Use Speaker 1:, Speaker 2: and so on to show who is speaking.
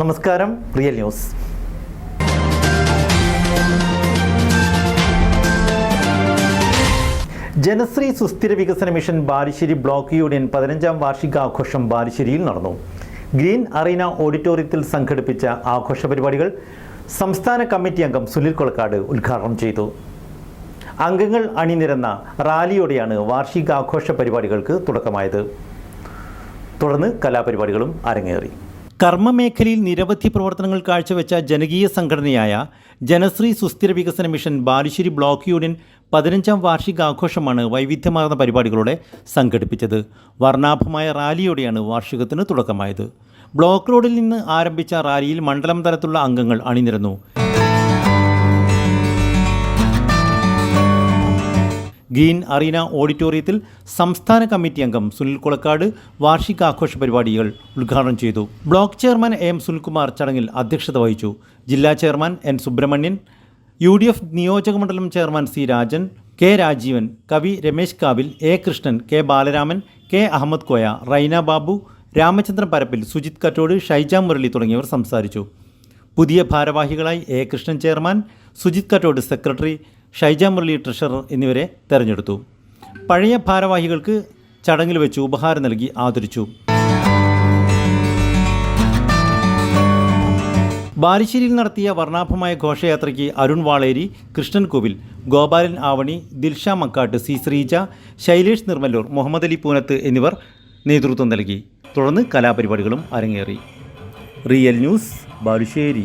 Speaker 1: നമസ്കാരം real news. Janasree സുസ്ഥിര വികസന മിഷൻ ബാലുശ്ശേരി ബ്ലോക്ക് യൂണിയൻ പതിനഞ്ചാം വാർഷികാഘോഷം ബാലുശ്ശേരിയിൽ നടന്നു. ഗ്രീൻ അറീന ഓഡിറ്റോറിയത്തിൽ സംഘടിപ്പിച്ച ആഘോഷ പരിപാടികൾ സംസ്ഥാന കമ്മിറ്റി അംഗം സുനിൽ കൊളക്കാട് ഉദ്ഘാടനം ചെയ്തു. അംഗങ്ങൾ അണിനിരന്ന റാലിയോടെയാണ് വാർഷികാഘോഷ പരിപാടികൾക്ക് തുടക്കമായത്. തുടർന്ന് കലാപരിപാടികളും അരങ്ങേറി. കർമ്മമേഖലയിൽ നിരവധി പ്രവർത്തനങ്ങൾ കാഴ്ചവെച്ച ജനകീയ സംഘടനയായ ജനശ്രീ സുസ്ഥിര വികസന മിഷൻ ബാലുശ്ശേരി ബ്ലോക്ക് യൂണിയൻ പതിനഞ്ചാം വാർഷികാഘോഷമാണ് വൈവിധ്യമാർന്ന പരിപാടികളോടെ സംഘടിപ്പിച്ചത്. വർണാഭമായ റാലിയോടെയാണ് വാർഷികത്തിന് തുടക്കമായത്. ബ്ലോക്ക് റോഡിൽ നിന്ന് ആരംഭിച്ച റാലിയിൽ മണ്ഡലം തലത്തിലുള്ള അംഗങ്ങൾ അണിനിരന്നു. ഗ്രീൻ അറീന ഓഡിറ്റോറിയത്തിൽ സംസ്ഥാന കമ്മിറ്റി അംഗം സുനിൽ കുളക്കാട് വാർഷികാഘോഷ പരിപാടികൾ ഉദ്ഘാടനം ചെയ്തു. ബ്ലോക്ക് ചെയർമാൻ എം സുനിൽകുമാർ ചടങ്ങിൽ അധ്യക്ഷത വഹിച്ചു. ജില്ലാ chairman N Subramanian U D F നിയോജക മണ്ഡലം chairman C Rajan K Rajeevan കവി Ramesh Kavil A Krishnan K Balaraman K Ahammed Koya Raina Babu Ramachandran Parappil Sujith Kattode Shaija Murali തുടങ്ങിയവർ സംസാരിച്ചു. പുതിയ ഭാരവാഹികളായി A Krishnan chairman Sujith Kattode secretary Shaija Murali treasurer എന്നിവരെ തെരഞ്ഞെടുത്തു. പഴയ ഭാരവാഹികൾക്ക് ചടങ്ങിൽ വെച്ച് ഉപഹാരം നൽകി ആദരിച്ചു. ബാലുശ്ശേരിയിൽ നടത്തിയ വർണാഭമായ ഘോഷയാത്രയ്ക്ക് അരുൺ വാളേരി കൃഷ്ണൻ കോവിൽ ഗോപാലൻ ആവണി ദിൽഷ മക്കാട്ട് സി ശ്രീജ ശൈലേഷ് നിർമ്മല്ലൂർ മുഹമ്മദ് അലി പൂനത്ത് എന്നിവർ നേതൃത്വം നൽകി. തുടർന്ന് കലാപരിപാടികളും അരങ്ങേറി. Real news Balussery.